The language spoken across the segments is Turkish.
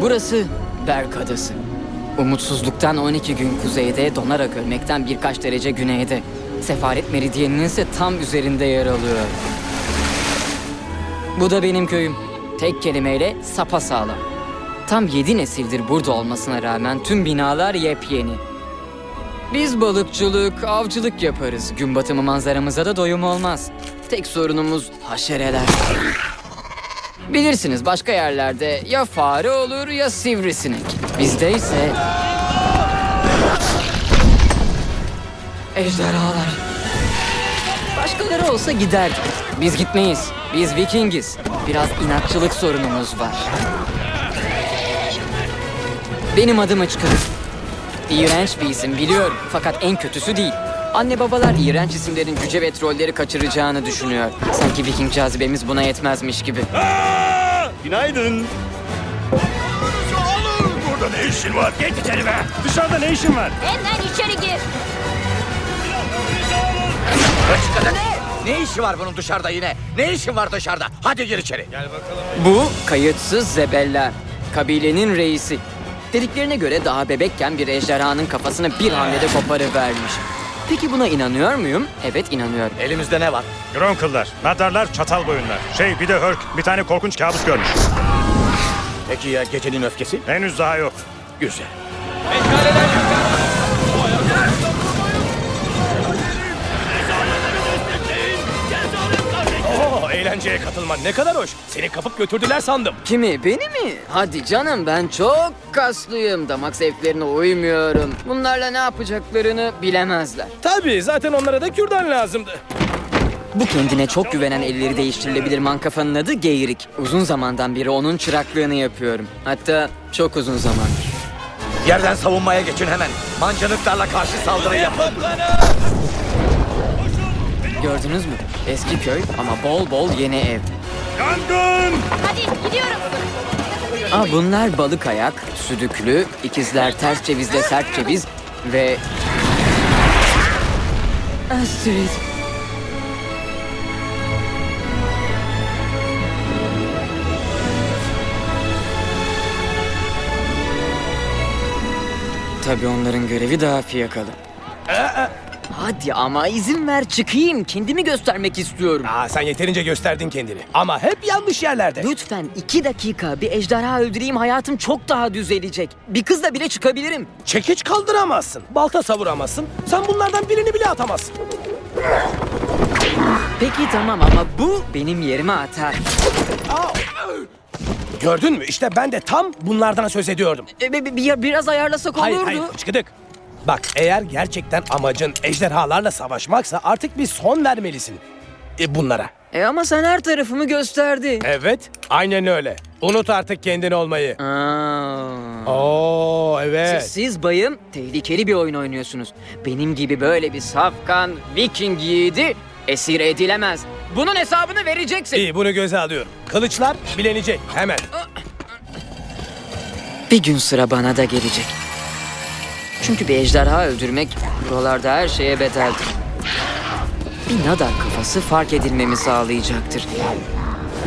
Burası Berk Adası. Umutsuzluktan 12 gün kuzeyde, donarak ölmekten birkaç derece güneyde. Sefaret meridyeninin ise tam üzerinde yer alıyor. Bu da benim köyüm. Tek kelimeyle sapasağlam. Tam yedi nesildir burada olmasına rağmen tüm binalar yepyeni. Biz balıkçılık, avcılık yaparız. Gün batımı manzaramıza da doyum olmaz. Tek sorunumuz haşereler. Bilirsiniz başka yerlerde ya fare olur ya sivrisinek. Bizde ise... Ejderhalar. Başkaları olsa giderdik. Biz gitmeyiz. Biz Vikingiz. Biraz inatçılık sorunumuz var. Benim adım Açıkırık. İğrenç bir isim biliyorum fakat en kötüsü değil. Anne babalar iğrenç isimlerin cüce ve trolleri kaçıracağını düşünüyor. Sanki Viking cazibemiz buna yetmezmiş gibi. Günaydın. Burada ne işin var? Geç içeri be. Dışarıda ne işin var? Hemen içeri gir. Ne işi var bunun dışarıda yine? Ne işin var dışarıda? Hadi gir içeri. Gel bakalım. Bu kayıtsız zebeller. Kabilenin reisi. Dediklerine göre daha bebekken bir ejderhanın kafasını bir hamlede koparıvermiş. Peki buna inanıyor muyum? Evet inanıyorum. Elimizde ne var? Gronkle'lar, Nadarlar, çatal boyunlar. Şey bir de Hörk bir tane korkunç kabus görmüş. Peki ya gecenin öfkesi? Henüz daha yok. Güzel. Eğlenceye katılman ne kadar hoş. Seni kapıp götürdüler sandım. Kimi? Beni mi? Hadi canım ben çok kaslıyım. Damak zevklerine uymuyorum. Bunlarla ne yapacaklarını bilemezler. Tabii zaten onlara da kürdan lazımdı. Bu kendine çok güvenen elleri değiştirilebilir mankafanın adı Geyrik. Uzun zamandan beri onun çıraklığını yapıyorum. Hatta çok uzun zamandır. Yerden savunmaya geçin hemen. Mancınıklarla karşı saldırı yapın. Gördünüz mü? Eski köy ama bol bol yeni ev. Yangın! Hadi gidiyorum. Aa, bunlar balık ayak, südüklü, ikizler ters cevizle sert ceviz ve... Astrid. Tabii onların görevi daha fiyakalı. Hadi ama izin ver çıkayım. Kendimi göstermek istiyorum. Aa, sen yeterince gösterdin kendini. Ama hep yanlış yerlerde. Lütfen iki dakika bir ejderha öldüreyim hayatım çok daha düzelecek. Bir kızla bile çıkabilirim. Çekiç kaldıramazsın. Balta savuramazsın. Sen bunlardan birini bile atamazsın. Peki tamam ama bu benim yerime atar. Gördün mü? İşte ben de tam bunlardan söz ediyordum. E, bi- bi- bir- biraz ayarlasak olurdu. Hayır hayır çıkıdık. Bak eğer gerçekten amacın ejderhalarla savaşmaksa artık bir son vermelisin. E, bunlara. E ama sen her tarafımı gösterdin. Evet aynen öyle. Unut artık kendin olmayı. Aa. Oo evet. Siz, siz bayım tehlikeli bir oyun oynuyorsunuz. Benim gibi böyle bir safkan Viking yiğidi esir edilemez. Bunun hesabını vereceksin. İyi bunu göze alıyorum. Kılıçlar bilenecek hemen. Bir gün sıra bana da gelecek. Çünkü bir ejderha öldürmek buralarda her şeye bedeldir. Bir nadar kafası fark edilmemi sağlayacaktır.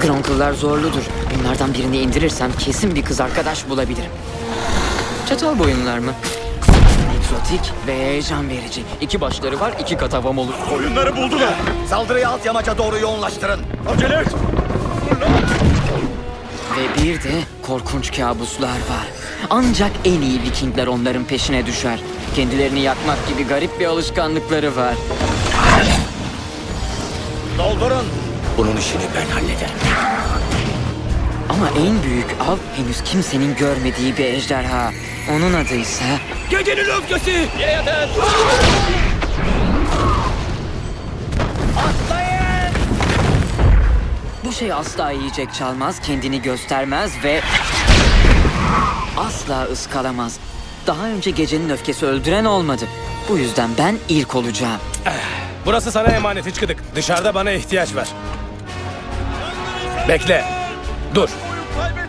Gronkle'lar zorludur. Bunlardan birini indirirsem kesin bir kız arkadaş bulabilirim. Çatal boyunlar mı? Egzotik ve heyecan verici. İki başları var, iki katavam olur. Oyunları buldular. Saldırıyı alt yamaca doğru yoğunlaştırın. Acele et! Ve bir de korkunç kabuslar var. Ancak en iyi Vikingler onların peşine düşer. Kendilerini yakmak gibi garip bir alışkanlıkları var. Doldurun. Bunun işini ben hallederim. Ama en büyük av henüz kimsenin görmediği bir ejderha. Onun adı ise Gecenin öfkesi. bu şey asla yiyecek çalmaz, kendini göstermez ve asla ıskalamaz. Daha önce gecenin öfkesi öldüren olmadı. Bu yüzden ben ilk olacağım. Burası sana emanet içkıdık. Dışarıda bana ihtiyaç var. Bekle. Dur.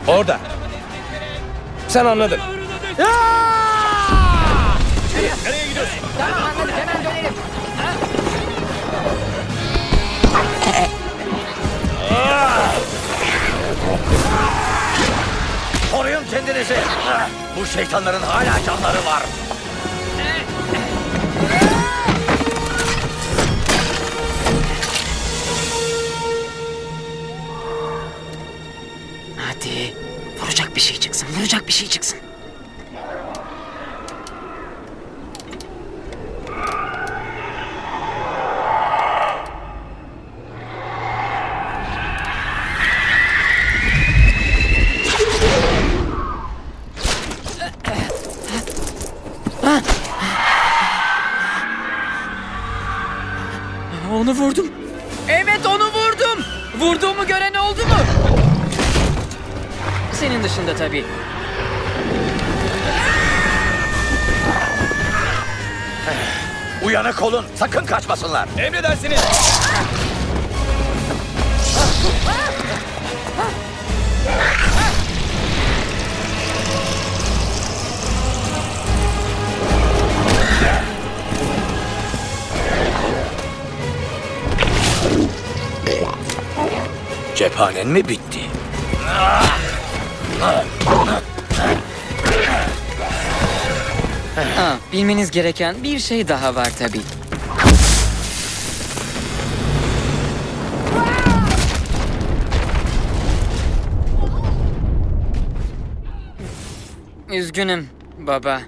Orada. Sen anladın. Tamam anladık Koruyun kendinizi. Bu şeytanların hala canları var. Hadi. Vuracak bir şey çıksın. Vuracak bir şey çıksın. Onu vurdum. Evet onu vurdum. Vurduğumu gören oldu mu? Senin dışında tabii. Uyanık olun. Sakın kaçmasınlar. Emredersiniz. Cephanen mi bitti? Ha, bilmeniz gereken bir şey daha var tabii. Üzgünüm baba.